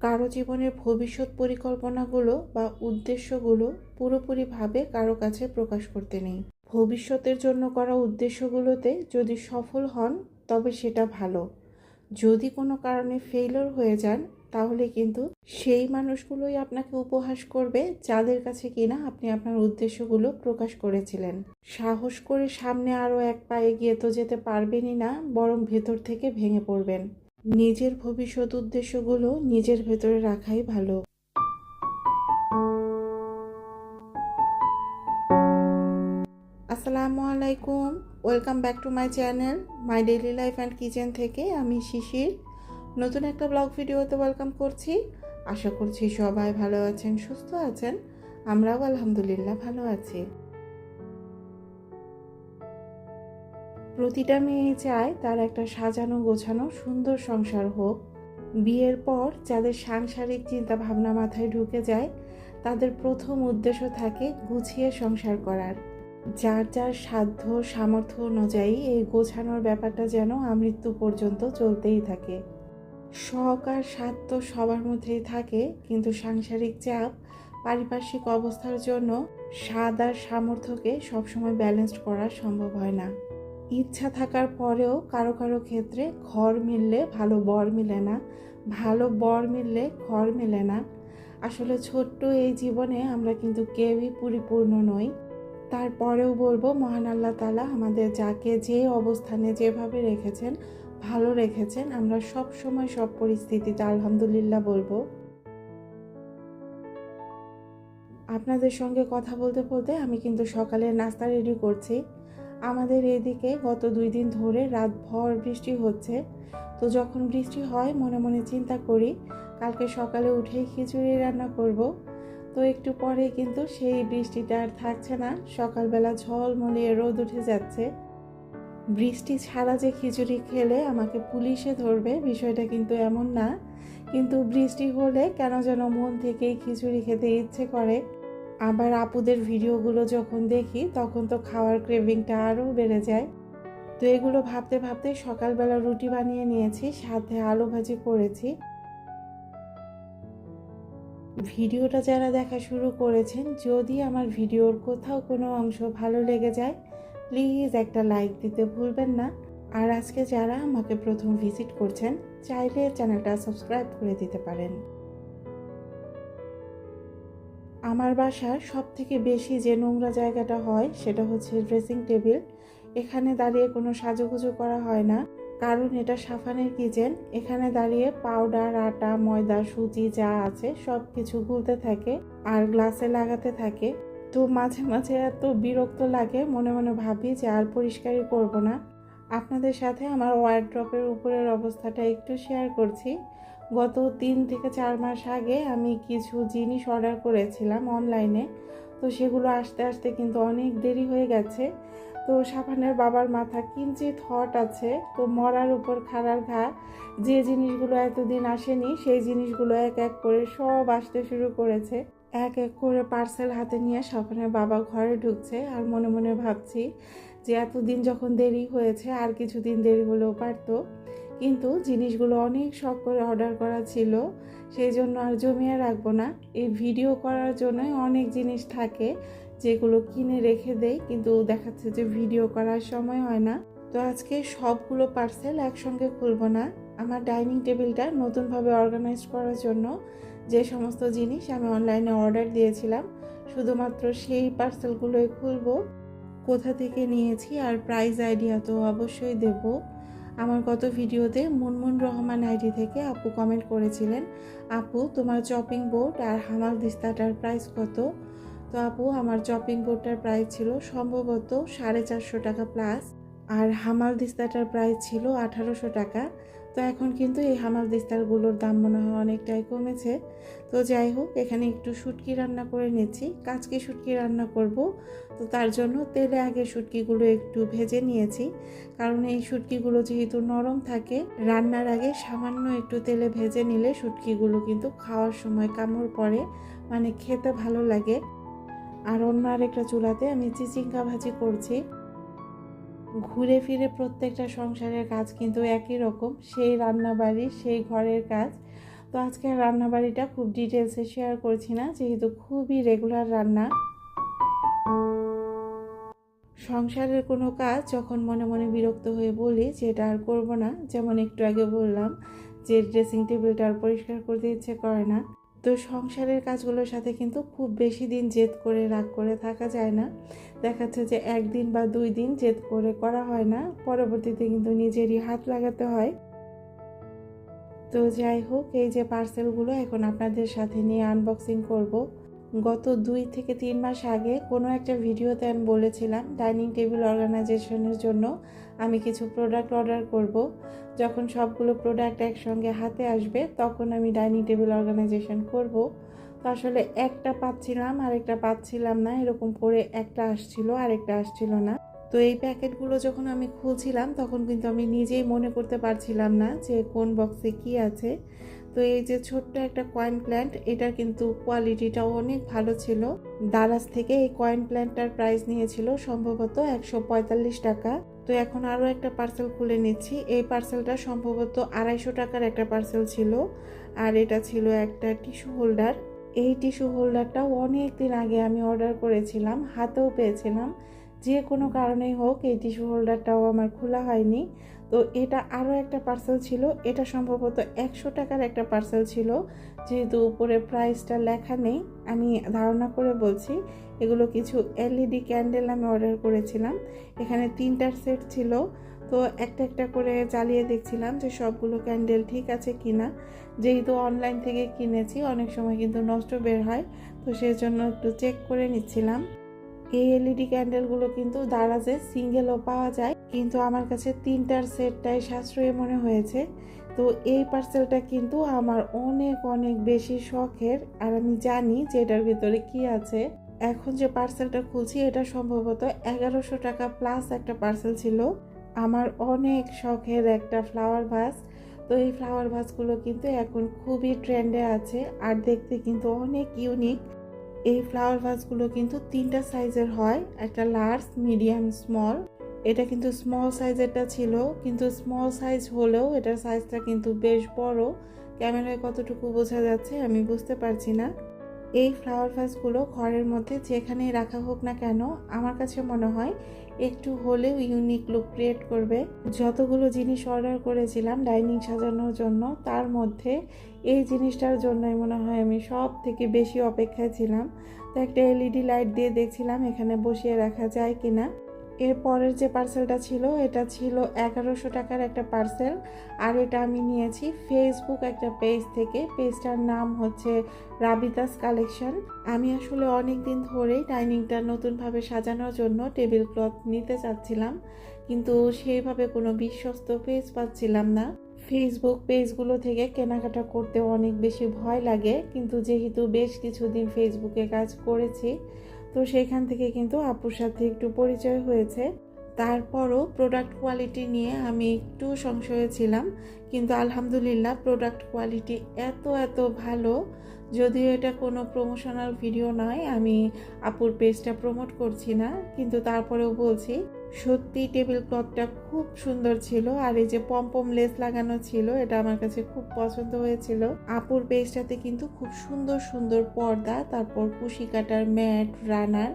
কারও জীবনের ভবিষ্যৎ পরিকল্পনাগুলো বা উদ্দেশ্যগুলো পুরোপুরিভাবে কারও কাছে প্রকাশ করতে নেই। ভবিষ্যতের জন্য করা উদ্দেশ্যগুলোতে যদি সফল হন, তবে সেটা ভালো। যদি কোনো কারণে ফেইলর হয়ে যান, তাহলে কিন্তু সেই মানুষগুলোই আপনাকে উপহাস করবে যাদের কাছে কিনা আপনি আপনার উদ্দেশ্যগুলো প্রকাশ করেছিলেন। সাহস করে সামনে আরও এক পায়ে গিয়ে তো যেতে পারবেনই না, বরং ভেতর থেকে ভেঙে পড়বেন। নিজের ভবিষ্যৎ উদ্দেশ্যগুলো নিজের ভেতরে রাখাই ভালো। আসসালামু আলাইকুম। Welcome back to my channel my daily life and kitchen থেকে আমি শিশির। নতুন একটা ব্লগ ভিডিওতে ওয়েলকাম করছি। আশা করছি সবাই ভালো আছেন, সুস্থ আছেন। আমরাও আলহামদুলিল্লাহ ভালো আছি। প্রতিটা মেয়ে চায় তার একটা সাজানো, গোছানো, সুন্দর সংসার হোক। বিয়ের পর যাদের সাংসারিক চিন্তা ভাবনা মাথায় ঢুকে যায়, তাদের প্রথম উদ্দেশ্য থাকে গুছিয়ে সংসার করার। যার যার সাধ্য, সামর্থ্য অনুযায়ী এই গোছানোর ব্যাপারটা যেন আমৃত্যু পর্যন্ত চলতেই থাকে। শখ আর সাধ্য সবার মধ্যেই থাকে, কিন্তু সাংসারিক চাপ পারিপার্শ্বিক অবস্থার জন্য স্বাদ আর সামর্থ্যকে সবসময় ব্যালেন্সড করা সম্ভব হয় না। ইচ্ছা থাকার পরেও কারও কারও ক্ষেত্রে ঘর মিললে ভালো বর মিলে না, ভালো বর মিললে ঘর মিলে না। আসলে ছোট্ট এই জীবনে আমরা কিন্তু কেউই পরিপূর্ণ নই। তারপরেও বলব, মহান আল্লাহ তালা আমাদের যাকে যে অবস্থানে যেভাবে রেখেছেন, ভালো রেখেছেন, আমরা সব সময় সব পরিস্থিতিতে আলহামদুলিল্লাহ বলব। আপনাদের সঙ্গে কথা বলতে বলতে আমি কিন্তু সকালে নাস্তা রেডি করছি। আমাদের এদিকে গত দুই দিন ধরে রাত ভর বৃষ্টি হচ্ছে। তো যখন বৃষ্টি হয়, মনে মনে চিন্তা করি, কালকে সকালে উঠেই খিচুড়ি রান্না করব। তো একটু পরে কিন্তু সেই বৃষ্টিটা আর থাকছে না। সকালবেলা ঝলমলিয়ে রোদ উঠে যাচ্ছে। বৃষ্টি ছাড়া যে খিচুড়ি খেলে আমাকে পুলিশে ধরবে বিষয়টা কিন্তু এমন না। কিন্তু বৃষ্টি হলে কেন যেন মন থেকেই খিচুড়ি খেতে ইচ্ছে করে। আবার আপুদের ভিডিওগুলো যখন দেখি, তখন তো খাওয়ার ক্রেভিংটা আরও বেড়ে যায়। তো এগুলো ভাবতে ভাবতে সকালবেলা রুটি বানিয়ে নিয়েছি, সাথে আলু ভাজি করেছি। ভিডিওটা যারা দেখা শুরু করেছেন, যদি আমার ভিডিওর কোথাও কোনো অংশ ভালো লেগে যায় প্লিজ একটা লাইক দিতে ভুলবেন না। আর আজকে যারা আমাকে প্রথম ভিজিট করছেন, চাইলে চ্যানেলটা সাবস্ক্রাইব করে দিতে পারেন। আমার বাসার সব থেকে বেশি যে নোংরা জায়গাটা হয়, সেটা হচ্ছে ড্রেসিং টেবিল এখানে দাঁড়িয়ে কোনো সাজুগুজু করা হয় না, কারণ এটা সাফানের কিচেন। এখানে দাঁড়িয়ে পাউডার, আটা, ময়দা, সুজি যা আছে সব কিছু গুলতে থাকে আর গ্লাসে লাগাতে থাকে। তো মাঝে মাঝে এত বিরক্ত লাগে, মনে মনে ভাবি যে আর পরিষ্কারই করব না। আপনাদের সাথে আমার ওয়ার্ড্রপের উপরের অবস্থাটা একটু শেয়ার করছি। গত তিন থেকে চার মাস আগে আমি কিছু জিনিস অর্ডার করেছিলাম অনলাইনে। তো সেগুলো আসতে আসতে কিন্তু অনেক দেরি হয়ে গেছে। তো সাফানের বাবার মাথা কিঞ্চিত হট আছে। তো মরার উপর খাড়ার ঘা, যে জিনিসগুলো এতদিন আসেনি, সেই জিনিসগুলো এক এক করে সব আসতে শুরু করেছে। এক এক করে পার্সেল হাতে নিয়ে সাফানের বাবা ঘরে ঢুকছে আর মনে মনে ভাবছি যে এতদিন যখন দেরি হয়েছে, আর কিছুদিন দেরি হলেও পারতো। কিন্তু জিনিসগুলো অনেক শখ করে অর্ডার করা ছিল, সেই জন্য আর জমিয়ে রাখব না। এই ভিডিও করার জন্যই অনেক জিনিস থাকে যেগুলো কিনে রেখে দেই, কিন্তু দেখাচ্ছে যে ভিডিও করার সময় হয় না। তো আজকে সবগুলো পার্সেল একসঙ্গে খুলবো না। আমার ডাইনিং টেবিলটা নতুনভাবে অর্গানাইজ করার জন্য যে সমস্ত জিনিস আমি অনলাইনে অর্ডার দিয়েছিলাম, শুধুমাত্র সেই পার্সেলগুলোই খুলবো। কোথা থেকে নিয়েছি আর প্রাইস আইডিয়া তো অবশ্যই দেব। আমার গত ভিডিওতে মুনমুন রহমান আইডি থেকে আপু কমেন্ট করেছিলেন, আপু, তোমার চপিং বোর্ড আর হামাল দিস্তাটার প্রাইস কত? তো আপু, আমার চপিং বোর্ডটার প্রাইস ছিল সম্ভবত সাড়ে চারশো টাকা প্লাস আর হামাল দিস্তাটার প্রাইস ছিল আঠারোশো টাকা। তো এখন কিন্তু এই হামাল দিস্তারগুলোর দাম মনে হয় অনেকটাই কমেছে। তো যাই হোক, এখানে একটু শুটকি রান্না করে নিচ্ছি। কাচকি শুটকি রান্না করব। তো তার জন্য তেলে আগে শুটকিগুলো একটু ভেজে নিয়েছি। কারণ এই শুটকিগুলো যেহেতু নরম থাকে, রান্নার আগে সামান্য একটু তেলে ভেজে নিলে শুটকিগুলো কিন্তু খাওয়ার সময় কামড় পড়ে মানে খেতে ভালো লাগে। আর অন্য আরেকটা চুলাতে আমি চিচিঙ্গা ভাজি করছি। ঘুরে ফিরে প্রত্যেকটা সংসারের কাজ কিন্তু একই রকম। সেই রান্নাবাড়ি, সেই ঘরের কাজ। তো আজকে রান্নাবাড়িটা খুব ডিটেলসে শেয়ার করছি না, যেহেতু খুবই রেগুলার রান্না। সংসারের কোনো কাজ যখন মনে মনে বিরক্ত হয়ে বলি যে এটা আর করব না, যেমন একটু আগে বললাম যে ড্রেসিং টেবিলটা আর পরিষ্কার করতে ইচ্ছে করে না। তো সংসারের কাজগুলোর সাথে কিন্তু খুব বেশি দিন জেদ করে রাগ করে থাকা যায় না। দেখাচ্ছে যে একদিন বা দুই দিন জেদ করে করা হয় না, পরবর্তীতে কিন্তু নিজেরই হাত লাগাতে হয়। তো যাই হোক, এই যে পার্সেলগুলো এখন আপনাদের সাথে নিয়ে আনবক্সিং করব। গত দুই থেকে তিন মাস আগে কোনো একটা ভিডিওতে আমি বলেছিলাম ডাইনিং টেবিল অর্গানাইজেশনের জন্য আমি কিছু প্রোডাক্ট অর্ডার করব। যখন সবগুলো প্রোডাক্ট একসঙ্গে হাতে আসবে, তখন আমি ডাইনিং টেবিল অর্গানাইজেশন করব। তো আসলে একটা পাচ্ছিলাম, আরেকটা পাচ্ছিলাম না, এরকম করে একটা আসছিল, আরেকটা আসছিল না। তো এই প্যাকেটগুলো যখন আমি খুলছিলাম, তখন কিন্তু আমি নিজেই মনে করতে পারছিলাম না যে কোন বক্সে কি আছে। তো এই যে ছোট্ট একটা কয়েন প্ল্যান্ট এটার কিন্তু কোয়ালিটিটাও অনেক ভালো ছিল। দারাজ থেকে এই কয়েন প্ল্যান্টটার প্রাইস নিয়েছিল সম্ভবত একশো পঁয়তাল্লিশ টাকা। তো এখন আরও একটা পার্সেল খুলে নিচ্ছি। এই পার্সেলটা সম্ভবত আড়াইশো টাকার একটা পার্সেল ছিল। আর এটা ছিল একটা টিস্যু হোল্ডার এই টিস্যু হোল্ডারটাও অনেক দিন আগে আমি অর্ডার করেছিলাম, হাতেও পেয়েছিলাম। যে কোনো কারণেই হোক, এই টিস্যু হোল্ডারটাও আমার খোলা হয়নি। তো এটা আরও একটা পার্সেল ছিল। এটা সম্ভবত একশো টাকার একটা পার্সেল ছিল। যেহেতু উপরে প্রাইসটা লেখা নেই, আমি ধারণা করে বলছি, এগুলো কিছু এলইডি ক্যান্ডেল আমি অর্ডার করেছিলাম। এখানে তিনটার সেট ছিল। তো একটা একটা করে জ্বালিয়ে দেখছিলাম যে সবগুলো ক্যান্ডেল ঠিক আছে কি না যেহেতু অনলাইন থেকে কিনেছি, অনেক সময় কিন্তু নষ্ট বের হয়। তো সেই জন্য একটু চেক করে নিচ্ছিলাম। এই এলইডি ক্যান্ডেলগুলো কিন্তু দারাজে সিঙ্গেলও পাওয়া যায়। কিন্তু আমার কাছে তিনটার সেটটাই সাশ্রয়ী মনে হয়েছে। তো এই পার্সেলটা কিন্তু আমার অনেক অনেক বেশি শখের। আর আমি জানি যে এটার ভিতরে কি আছে। এখন যে পার্সেলটা খুলছি, এটা সম্ভবত এগারোশো টাকা প্লাস একটা পার্সেল ছিল। আমার অনেক শখের একটা ফ্লাওয়ার ভাস তো এই ফ্লাওয়ার ভাসগুলো কিন্তু এখন খুবই ট্রেন্ডে আছে। আর দেখতে কিন্তু অনেক ইউনিক এই ফ্লাওয়ার ভাসগুলো কিন্তু তিনটা সাইজের হয়, একটা লার্জ মিডিয়াম স্মল এটা কিন্তু স্মল সাইজেরটা ছিল, কিন্তু স্মল সাইজ হলেও এটার সাইজটা কিন্তু বেশ বড়। ক্যামেরায় কতটুকু বোঝা যাচ্ছে আমি বুঝতে পারছি না। এই ফ্লাওয়ার ভাসগুলো ঘরের মধ্যে যেখানেই রাখা হোক না কেন, আমার কাছে মনে হয় একটু হলেও ইউনিক লুক ক্রিয়েট করবে। যতগুলো জিনিস অর্ডার করেছিলাম ডাইনিং সাজানোর জন্য, তার মধ্যে এই জিনিসটার জন্যই মনে হয় আমি সব থেকে বেশি অপেক্ষায় ছিলাম। তো একটা এলইডি লাইট দিয়ে দেখছিলাম এখানে বসিয়ে রাখা যায় কিনা। এর পরের যে পার্সেলটা ছিল, এটা ছিল এগারোশো টাকার একটা পার্সেল আর এটা আমি নিয়েছি ফেসবুক একটা পেজ থেকে। পেজটার নাম হচ্ছে রাবিতাস কালেকশন আমি আসলে অনেক দিন ধরেই ডাইনিংটা নতুনভাবে সাজানোর জন্য টেবিল ক্লথ নিতে চাচ্ছিলাম, কিন্তু সেইভাবে কোনো বিশ্বস্ত পেজ পাচ্ছিলাম না। ফেসবুক পেজগুলো থেকে কেনাকাটা করতে অনেক বেশি ভয় লাগে, কিন্তু যেহেতু বেশ কিছুদিন ফেসবুকে কাজ করেছি তো সেইখান থেকে কিন্তু আপুর সাথে একটু পরিচয় হয়েছে। তারপরও প্রোডাক্ট কোয়ালিটি নিয়ে আমি একটু সংশয়ে ছিলাম, কিন্তু আলহামদুলিল্লাহ প্রোডাক্ট কোয়ালিটি এত এত ভালো, যদিও এটা কোনো প্রমোশনাল ভিডিও নয়, আমি আপুর পেজটা প্রমোট করছি না, কিন্তু তারপরেও বলছি, সত্যি টেবিল ক্লথটা খুব সুন্দর ছিল আর এই যে পম্পম লেস লাগানো ছিল, এটা আমার কাছে খুব পছন্দ হয়েছিল। আপুর পেজটাতে কিন্তু খুব সুন্দর সুন্দর পর্দা, তারপর কুশি কাটার ম্যাট, রানার,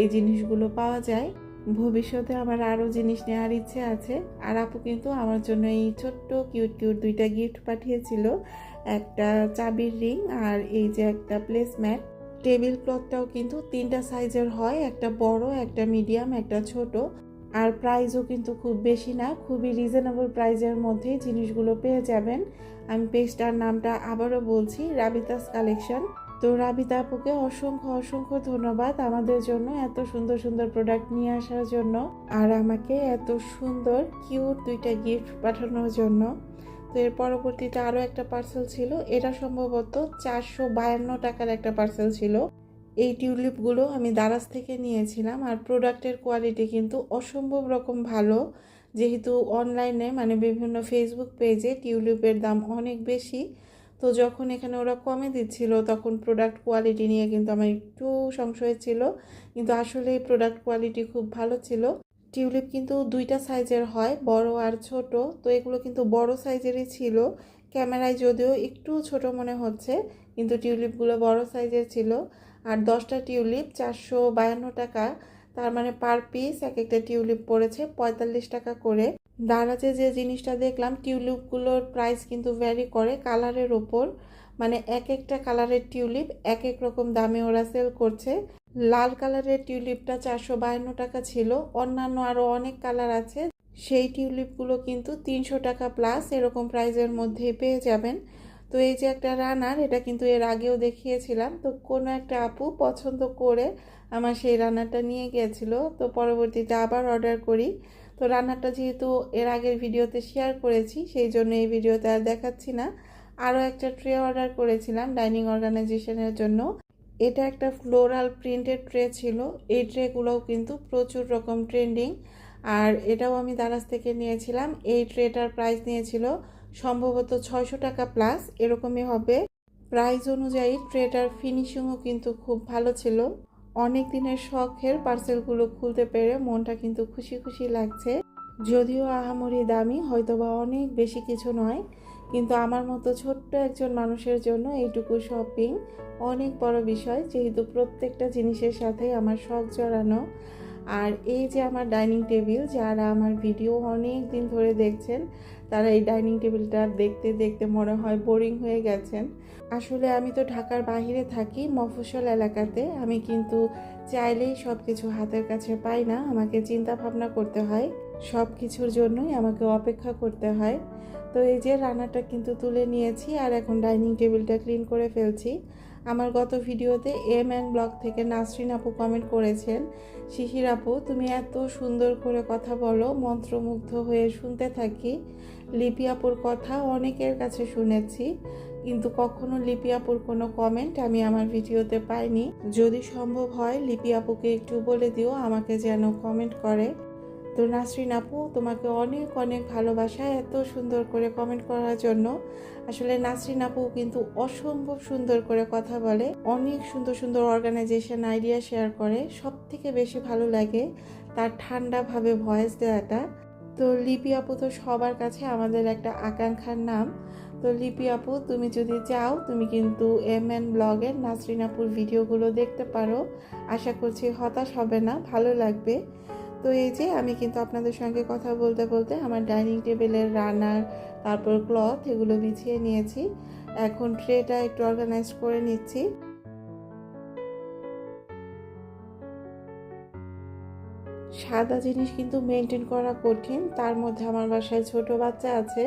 এই জিনিসগুলো পাওয়া যায়। ভবিষ্যতে আমার আরও জিনিস নেওয়ার ইচ্ছে আছে। আর আপু কিন্তু আমার জন্য এই ছোট্ট, কিউট কিউট দুইটা গিফট পাঠিয়েছিল। একটা চাবির রিং আর এই যে একটা প্লেসম্যাট টেবিল ক্লথটাও কিন্তু তিনটা সাইজের হয়, একটা বড়, একটা মিডিয়াম একটা ছোট। আর প্রাইসও কিন্তু খুব বেশি না, খুবই রিজনেবল প্রাইজের মধ্যেই জিনিসগুলো পেয়ে যাবেন। আমি পেজটার নামটা আবারও বলছি রাবিতাস কালেকশন তো রাবিতা আপুকে অসংখ্য অসংখ্য ধন্যবাদ আমাদের জন্য এত সুন্দর সুন্দর প্রোডাক্ট নিয়ে আসার জন্য। আর আমাকে এত সুন্দর কিউট দুইটা গিফট পাঠানোর জন্য। তো এর পরবর্তীতে আরও একটা পার্সেল ছিল। এটা সম্ভবত চারশো বায়ান্ন টাকার একটা পার্সেল ছিল। এই টিউলিপগুলো আমি দারাজ থেকে নিয়েছিলাম আর প্রোডাক্টের কোয়ালিটি কিন্তু অসম্ভব রকম ভালো। যেহেতু অনলাইনে মানে বিভিন্ন ফেসবুক পেজে টিউলিপের দাম অনেক বেশি। তো যখন এখানে ওরা কমে দিচ্ছিল, তখন প্রোডাক্ট কোয়ালিটি নিয়ে কিন্তু আমার একটু সংশয় ছিল। কিন্তু আসলে প্রোডাক্ট কোয়ালিটি খুব ভালো ছিল। টিউলিপ কিন্তু দুইটা সাইজের হয়, বড় আর ছোট। তো এগুলো কিন্তু বড় সাইজেরই ছিল। ক্যামেরায় যদিও একটু ছোট মনে হচ্ছে, কিন্তু টিউলিপগুলো বড় সাইজের ছিল। আর দশটা টিউলিপ চারশো বায়ান্ন টাকা, তার মানে পার পিস এক একটা টিউলিপ পড়েছে পঁয়তাল্লিশ টাকা করে। দারাজে যে জিনিসটা দেখলাম, টিউলিপগুলোর প্রাইস কিন্তু ভ্যারি করে কালারের ওপর। মানে এক একটা কালারের টিউলিপ এক এক রকম দামে ওরা সেল করছে। লাল কালারের টিউলিপটা চারশো বায়ান্ন টাকা ছিল। অন্যান্য আরও অনেক কালার আছে। সেই টিউলিপগুলো কিন্তু তিনশো টাকা প্লাস এরকম প্রাইজের মধ্যেই পেয়ে যাবেন। তো এই যে একটা রানার এটা কিন্তু এর আগেও দেখিয়েছিলাম। তো কোনো একটা আপু পছন্দ করে আমার সেই রানারটা নিয়ে গিয়েছিল তো পরবর্তীতে আবার অর্ডার করি। তো রান্নাটা যেহেতু এর আগের ভিডিওতে শেয়ার করেছি, সেই জন্য এই ভিডিওতে আর দেখাচ্ছি না। আরও একটা ট্রে অর্ডার করেছিলাম ডাইনিং অর্গানাইজেশনের জন্য। এটা একটা ফ্লোরাল প্রিন্টেড ট্রে ছিল। এই ট্রেগুলোও কিন্তু প্রচুর রকম ট্রেন্ডিং আর এটাও আমি দারাজ থেকে নিয়েছিলাম। এই ট্রেটার প্রাইস নিয়েছিল সম্ভবত ছয়শো টাকা প্লাস এরকমই হবে। প্রাইস অনুযায়ী ট্রেটার ফিনিশিংও কিন্তু খুব ভালো ছিল। অনেক দিনের শখের পার্সেলগুলো খুলতে পেরে মনটা কিন্তু খুশি খুশি লাগছে। যদিও আহামরি দামি, হয়তোবা অনেক বেশি কিছু নয়, কিন্তু আমার মতো ছোট্ট একজন মানুষের জন্য এইটুকু শপিং অনেক বড় বিষয়, যেহেতু প্রত্যেকটা জিনিসের সাথে আমার শখ জড়ানো। আর এই যে আমার ডাইনিং টেবিল যারা আমার ভিডিও অনেক দিন ধরে দেখছেন, তারা এই ডাইনিং টেবিলটা দেখতে দেখতে মনে হয় বোরিং হয়ে গেছেন। আসলে আমি তো ঢাকার বাহিরে থাকি মফস্বল এলাকাতে। আমি কিন্তু চাইলেই সব কিছু হাতের কাছে পাই না। আমাকে চিন্তা ভাবনা করতে হয়। সব কিছুর জন্যই আমাকে অপেক্ষা করতে হয়। তো এই যে রান্নাটা কিন্তু তুলে নিয়েছি আর এখন ডাইনিং টেবিলটা ক্লিন করে ফেলছি। আমার গত ভিডিওতে এম অ্যান্ড ব্লগ থেকে নাসরিন আপু কমেন্ট করেছেন, শিশির আপু, তুমি এত সুন্দর করে কথা বলো, মন্ত্রমুগ্ধ হয়ে শুনতে থাকি। লিপি আপুর কথা অনেকের কাছে শুনেছি। কিন্তু কখনো লিপি আপুর কোনো কমেন্ট আমি আমার ভিডিওতে পাইনি। যদি সম্ভব হয়, লিপি আপুকে একটু বলে দিও, আমাকে যেন কমেন্ট করে। তো নাসরিন আপু, তোমাকে অনেক অনেক ভালোবাসা এত সুন্দর করে কমেন্ট করার জন্য। আসলে নাসরিন আপু কিন্তু অসম্ভব সুন্দর করে কথা বলে, অনেক সুন্দর সুন্দর অর্গানাইজেশন আইডিয়া শেয়ার করে সব থেকে বেশি ভালো লাগে তার ঠান্ডাভাবে ভয়েস দেওয়াটা তো লিপি আপু তো সবার কাছে আমাদের একটা আকাঙ্ক্ষার নাম। তো লিপি আপু, তুমি যদি চাও, তুমি কিন্তু এম এন ব্লগের নাসরিন আপুর ভিডিওগুলো দেখতে পারো। আশা করছি হতাশ হবে না, ভালো লাগবে। তো এই যে আমি কিন্তু আপনাদের সঙ্গে কথা বলতে বলতে আমার ডাইনিং টেবিলের রানার, তারপর ক্লথ এগুলো বিছিয়ে নিয়েছি। এখন ট্রেটা একটু অর্গানাইজ করে নিচ্ছি। সাদা জিনিস কিন্তু মেনটেন করা কঠিন, তার মধ্যে আমার বাসায় ছোট বাচ্চা আছে।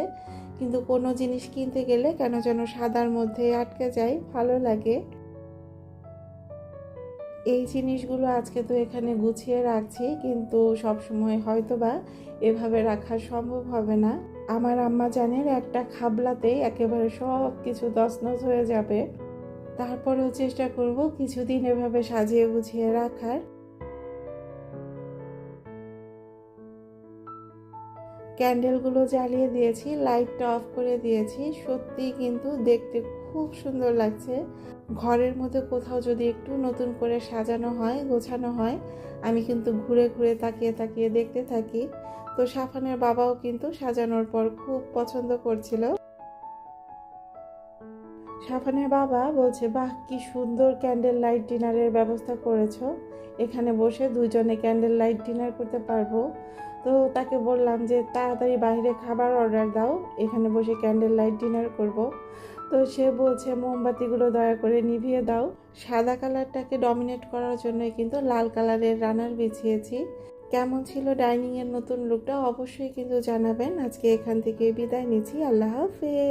কিন্তু কোনো জিনিস কিনতে গেলে কেন যেন সাদার মধ্যে আটকে যায়, ভালো লাগে। এই জিনিসগুলো আজকে তো এখানে গুছিয়ে রাখছি, কিন্তু সব সময় হয়তো বা এভাবে রাখা সম্ভব হবে না। আমার আম্মা জানের একটা খাবলাতেই একেবারে সব কিছু দশনজ হয়ে যাবে। তারপরেও চেষ্টা করব কিছুদিন এভাবে সাজিয়ে গুছিয়ে রাখার। ক্যান্ডেলগুলো জ্বালিয়ে দিয়েছি লাইটটা অফ করে দিয়েছি। সত্যিই কিন্তু দেখতে খুব সুন্দর লাগছে। ঘরের মধ্যে কোথাও যদি একটু নতুন করে সাজানো হয়, গোছানো হয়, আমি কিন্তু ঘুরে ঘুরে তাকিয়ে তাকিয়ে দেখতে থাকি। তো সাফানের বাবাও কিন্তু সাজানোর পর খুব পছন্দ করছিল। সাফানের বাবা বলছে, বাহ, কি সুন্দর ক্যান্ডেল লাইট ডিনারের ব্যবস্থা করেছ। এখানে বসে দুজনে ক্যান্ডেল লাইট ডিনার করতে পারব। তো তাকে বললাম যে, তাড়াতাড়ি বাইরে খাবার অর্ডার দাও, এখানে বসে ক্যান্ডেল লাইট ডিনার করব। তো সে বলছে, মোমবাতিগুলো দয়া করে নিভিয়ে দাও। সাদা কালারটাকে ডমিনেট করার জন্যই কিন্তু লাল কালারের রানার বিছিয়েছি। কেমন ছিল ডাইনিংয়ের নতুন লুকটা অবশ্যই কিন্তু জানাবেন। আজকে এখান থেকে বিদায় নিচ্ছি। আল্লাহ হাফেজ।